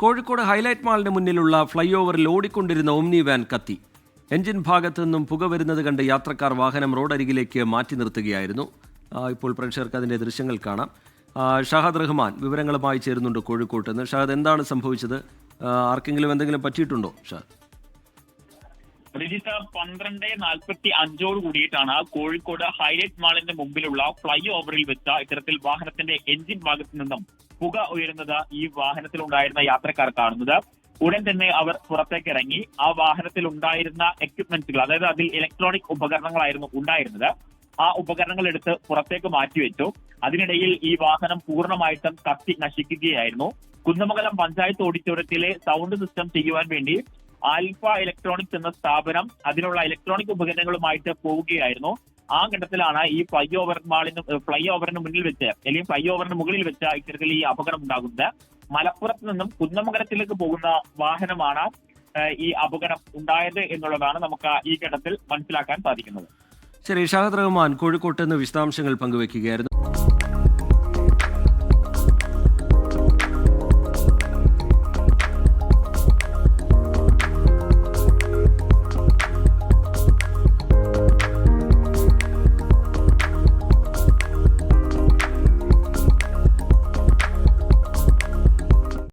Kozhikode highlight മാളിന് മുന്നിലുള്ള fly ഓവറിൽ ഓടിക്കൊണ്ടിരുന്ന ഓംനി വാൻ കത്തി. എഞ്ചിൻ ഭാഗത്തു നിന്നും പുക വരുന്നത് കണ്ട് യാത്രക്കാർ വാഹനം റോഡരികിലേക്ക് മാറ്റി നിർത്തുകയായിരുന്നു. ഇപ്പോൾ പ്രേക്ഷകർക്ക് അതിന്റെ ദൃശ്യങ്ങൾ കാണാം. ഷഹദ് റഹ്മാൻ വിവരങ്ങളുമായി ചേരുന്നുണ്ട് കോഴിക്കോട്ട് നിന്ന്. ഷഹാദ് എന്താണ് സംഭവിച്ചത്? ആർക്കെങ്കിലും എന്തെങ്കിലും പറ്റിയിട്ടുണ്ടോ ഷഹാദ്? രജിത പന്ത്രണ്ട് നാൽപ്പത്തി അഞ്ചോട് കൂടിയിട്ടാണ് കോഴിക്കോട് ഹൈലൈറ്റ് മാളിന്റെ മുമ്പിലുള്ള ഫ്ലൈ ഓവറിൽ വെച്ച ഇത്തരത്തിൽ വാഹനത്തിന്റെ എഞ്ചിൻ ഭാഗത്തു നിന്നും പുക ഉയരുന്നത് ഈ വാഹനത്തിലുണ്ടായിരുന്ന യാത്രക്കാർ കാണുന്നത്. ഉടൻ തന്നെ അവർ പുറത്തേക്ക് ഇറങ്ങി. ആ വാഹനത്തിൽ ഉണ്ടായിരുന്ന എക്യുപ്മെന്റ്സുകൾ അതായത് അതിൽ ഇലക്ട്രോണിക് ഉപകരണങ്ങളായിരുന്നു ഉണ്ടായിരുന്നത്. ആ ഉപകരണങ്ങൾ എടുത്ത് പുറത്തേക്ക് മാറ്റിവെച്ചു. അതിനിടയിൽ ഈ വാഹനം പൂർണമായിട്ടും കത്തി നശിക്കുകയായിരുന്നു. കുന്നമംഗലം പഞ്ചായത്ത് ഓഡിറ്റോറിയത്തിലെ സൗണ്ട് സിസ്റ്റം ചെയ്യുവാൻ വേണ്ടി ആൽഫ ഇലക്ട്രോണിക്സ് എന്ന സ്ഥാപനം അതിനുള്ള ഇലക്ട്രോണിക് ഉപകരണങ്ങളുമായിട്ട് പോവുകയായിരുന്നു. ആ ഘട്ടത്തിലാണ് ഈ ഫ്ലൈ ഓവർ മാളിന് ഫ്ലൈ ഓവറിന് മുന്നിൽ വെച്ച് അല്ലെങ്കിൽ ഫ്ലൈ ഓവറിന് മുകളിൽ വെച്ച് ഇത്തരത്തിൽ ഈ അപകടം ഉണ്ടാകുന്നത്. മലപ്പുറത്ത് നിന്നും കുന്നമംഗലത്തിലേക്ക് പോകുന്ന വാഹനമാണ് ഈ അപകടം ഉണ്ടായത് എന്നുള്ളതാണ് നമുക്ക് ഈ ഘട്ടത്തിൽ മനസ്സിലാക്കാൻ സാധിക്കുന്നത്. ശരി ഷാഹദ് റഹ്മാൻ കോഴിക്കോട്ട് നിന്ന് വിശദാംശങ്ങൾ പങ്കുവയ്ക്കുകയായിരുന്നു.